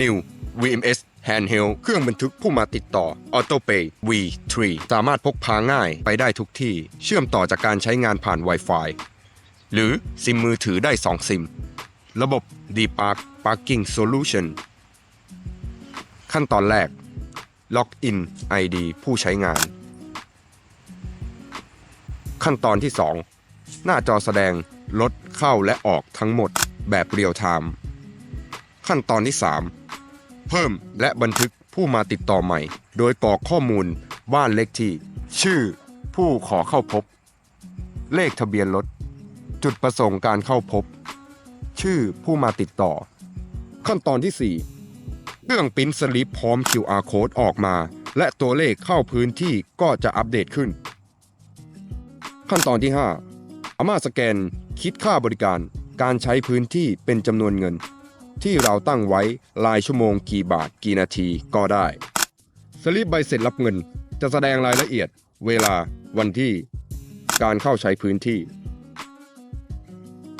New VMS Handheld เครื่องบันทึกผู้มาติดต่อ AutoPay V3 สามารถพกพาง่ายไปได้ทุกที่ เชื่อมต่อจากการใช้งานผ่าน Wi-Fi หรือซิมมือถือได้ 2 ซิม ระบบ Dpark Parking Solution ขั้นตอนแรกล็อกอิน ID ผู้ใช้งาน ขั้นตอนที่ 2 หน้าจอแสดงรถเข้าและออกทั้งหมดแบบเรียลไทม์ขั้นตอนที่ 3 เพิ่ม และบันทึกผู้มาติดต่อใหม่ โดยกรอกข้อมูลบ้านเลขที่ ชื่อ ผู้ขอเข้าพบ เลขทะเบียนรถ จุดประสงค์การเข้าพบ ชื่อผู้มาติดต่อ ขั้นตอนที่ 4 เครื่องปิ้นสลิปพร้อม QR code ออกมา และตัวเลขเข้าพื้นที่ก็จะอัปเดตขึ้น ขั้นตอนที่5อามาสแกนคิดค่าบริการ การใช้พื้นที่เป็นจำนวนเงิน ที่เราตั้งไว้รายชั่วโมงกี่บาทกี่นาทีก็ได้ สลิปใบเสร็จรับเงินจะแสดงรายละเอียด เวลาวันที่ การเข้าใช้พื้นที่